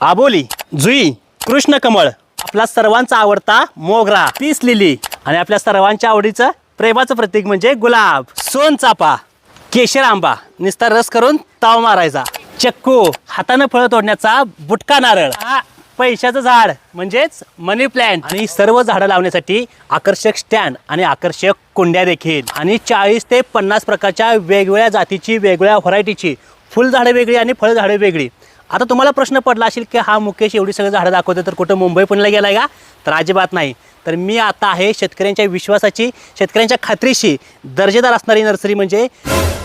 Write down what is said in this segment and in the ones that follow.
आबोली जुई कृष्णकमळ आपला सर्वांचा आवडता मोगरा पीस लिली. आणि आपल्या सर्वांच्या आवडीचं प्रेमाचं प्रतीक म्हणजे गुलाब. सोनचापा केशर आंबा. निस्ता रस करून ताव मारायचा. चक्कू हातानं फळं तोडण्याचा बुटका नारळ. हा, पैशाचं झाड म्हणजेच मनी प्लॅन्ट आणि सर्व झाडं लावण्यासाठी आकर्षक स्टँड आणि आकर्षक कुंड्या देखील. आणि चाळीस ते पन्नास प्रकारच्या वेगवेगळ्या जातीची वेगवेगळ्या व्हरायटीची. फुलझाडं वेगळी आणि फळझाडं वेगळी. आता तुम्हाला प्रश्न पडला असेल की हा मुकेश एवढी सगळं झाडं दाखवतो तर कुठं मुंबई पुण्याला गेलाय का? तर अजिबात नाही. तर मी आता आहे शेतकऱ्यांच्या विश्वासाची शेतकऱ्यांच्या खात्रीशी दर्जेदार असणारी नर्सरी म्हणजे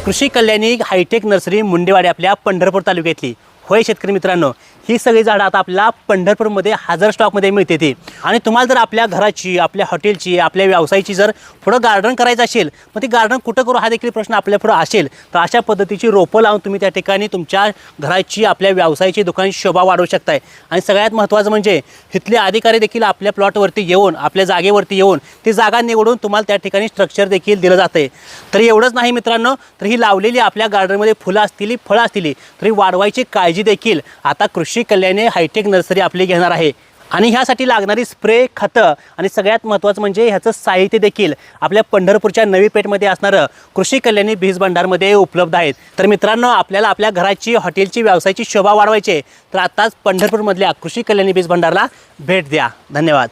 कृषी कल्याणी हायटेक नर्सरी मुंडेवाडी आपल्या पंढरपूर तालुक्यातली. होय शेतकरी मित्रांनो ही सगळी झाडं आता आपल्याला पंढरपूरमध्ये हजार स्टॉकमध्ये मिळते ती. आणि तुम्हाला जर आपल्या घराची आपल्या हॉटेलची आपल्या व्यवसायाची जर पुढं गार्डन करायचं असेल मग ते गार्डन कुठं करू हा देखील प्रश्न आपल्या पुढं असेल. तर अशा पद्धतीची रोपं लावून तुम्ही त्या ठिकाणी तुमच्या घराची आपल्या व्यवसायाची दुकान शोभा वाढवू शकताय. आणि सगळ्यात महत्त्वाचं म्हणजे इथले अधिकारी देखील आपल्या प्लॉटवरती येऊन आपल्या जागेवरती येऊन ती जागा निवडून तुम्हाला त्या ठिकाणी स्ट्रक्चर देखील दिलं जातं आहे तर एवढंच नाही मित्रांनो तर ही लावलेली आपल्या गार्डनमध्ये फुलं असतील फळं असतील तरी वाढवायची काळजी देखील आता कृषी कल्याणी हायटेक नर्सरी आपली घेणार आहे. आणि ह्यासाठी लागणारी स्प्रे खतं आणि सगळ्यात महत्त्वाचं म्हणजे ह्याचं साहित्य देखील आपल्या पंढरपूरच्या नवी पेठमध्ये असणारं कृषी कल्याणी बीज भंडारमध्ये उपलब्ध आहेत. तर मित्रांनो आपल्याला आपल्या घराची हॉटेलची व्यवसायाची शोभा वाढवायची तर आताच पंढरपूरमधल्या कृषी कल्याणी बीज भंडारला भेट द्या. धन्यवाद.